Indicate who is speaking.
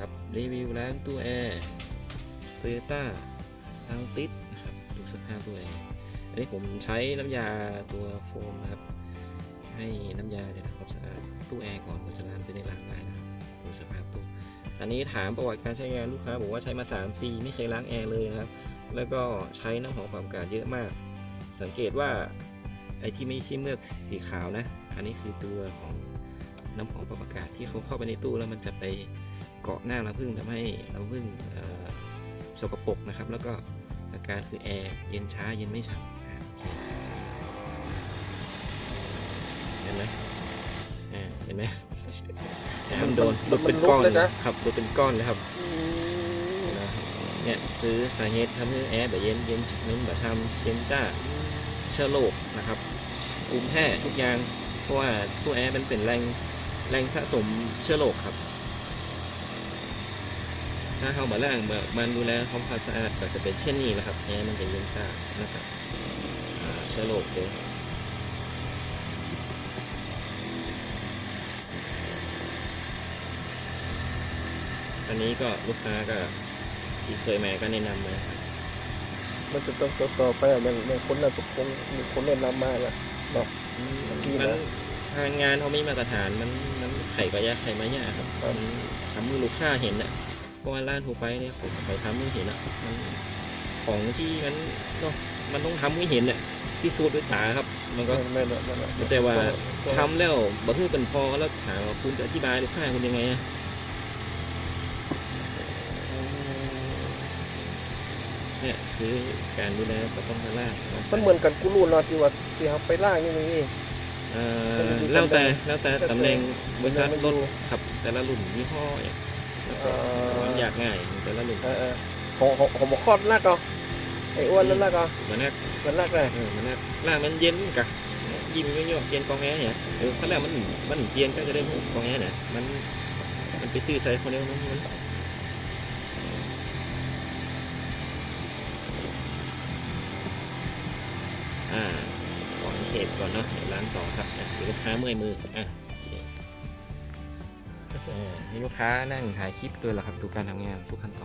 Speaker 1: ครับรีวิวล้างตู้แอร์โตโยต้าอังติสนะครับดูสภาพตู้แอร์อันนี้ผมใช้น้ำยาตัวโฟมนะครับ ให้น้ำยาเนี่ยทำความสะอาดตู้แอร์ก่อนก่อนจะล้างจะได้ล้างได้นะครับดูสภาพตู้อันนี้ถามประวัติการใช้งานลูกค้าบอกว่าใช้มา3ปีไม่เคยล้างแอร์เลยนะครับ แล้วก็ใช้น้ำหอมปรับอากาศเยอะมาก สังเกตว่าไอ้ที่ไม่ใช่เมือกสีขาวนะ อันนี้คือตัวของน้ำหอมปรับอากาศที่เขาเข้าไปในตู้แล้วมันจะไป เกาะหน้ารังผึ้งทำให้รังผึ้งเอ่อสกปรกนะครับ แล้วก็อาการคือแอร์เย็นช้าเย็นไม่ฉ่ำอะโอเคเห็นไหมอ่าเห็นไหมมันโดนโดนเป็นก้อนเลยครับโดนเป็นก้อนเลยครับเนี่ยคือสาเหตุทำให้แอร์แบบเย็นเย็นเน้นแบบช้ำเย็นจ้าเชื้อโรคนะครับภูมิแพ้ทุกอย่างเพราะว่าตัวแอร์มันเป็นแรงแรงสะสมเชื้อโรคครับ ถ้าเขามาล้างมามันดูแลความสะอาดก็จะเป็นเช่นนี้แหละครับแอร์มันจะเย็นจ้านะครับอ่าเชื้อโรคเลยอันนี้ก็ลูกค้าก็ที่เคยมาก็แนะนำมาครับ
Speaker 2: มันจะต้องต่อไปอะมันมันคนน่ะทุกคนมีคนแนะนำมาแล้วดี
Speaker 1: มัน
Speaker 2: นะ
Speaker 1: ทางงานเขาไม่มาตรฐานมันมันไข่ก็ยากไข่มายากครับ
Speaker 2: ครับ
Speaker 1: มันทำมือลูกค้าเห็นอะ เพราะว่าร้านทั่วไปเนี่ยผมไปทำมือเห็นอะมันของที่มันเนาะมันต้องทำมือเห็นอะพิสูจน์ด้วยตาครับ มันก็
Speaker 2: ไม่ไม่ไม่ไม่
Speaker 1: ไม่ใช่ว่า
Speaker 2: ต้อง
Speaker 1: ทำแล้วบ่คือเป็นพอแล้วถามว่าคุณจะอธิบายลูกค้าคุณยังไงอะเนี่ยคือการดูแลก็ต้องมาล่า
Speaker 2: มันเหมือนกันกูรู้เนาะที่ว่าที่เขาไปล่างนี่นี่
Speaker 1: เอ่อ
Speaker 2: มันอยู่
Speaker 1: แล้วแต่
Speaker 2: ตำแหน่ง
Speaker 1: แล้วแต่
Speaker 2: แล้วแต่
Speaker 1: ตำแหน่งบริษัท
Speaker 2: มัน
Speaker 1: ร
Speaker 2: อยู่
Speaker 1: ถขับแต่ละรุ่นยี่ห้ออย่าง
Speaker 2: เอ่อ
Speaker 1: มันยากง่ายแต่ละรุ่น
Speaker 2: เออเออของของของบอกคลอดลากเอาไอ้อ้วนแล้วลากเอา
Speaker 1: มันนัก
Speaker 2: มันลากได้
Speaker 1: เออมันนักล่างมันเย็นกะยิ้มเยอะๆเย็นกองแอร์เนี่ยเออถ้าแล้วมันมันเย็นก็จะได้หูกองแอร์เนี่ยมันมันไปซื้อใส่คนเดียวมันมันอ่าขอเขตก่อนเนาะเดี๋ยวล้างต่อครับอะเดี๋ยวลูกค้าเมื่อยมืออะโอเคอ่า ให้ลูกค้านั่งถ่ายคลิปด้วยเหรอครับดูการทำงานทุกขั้นตอน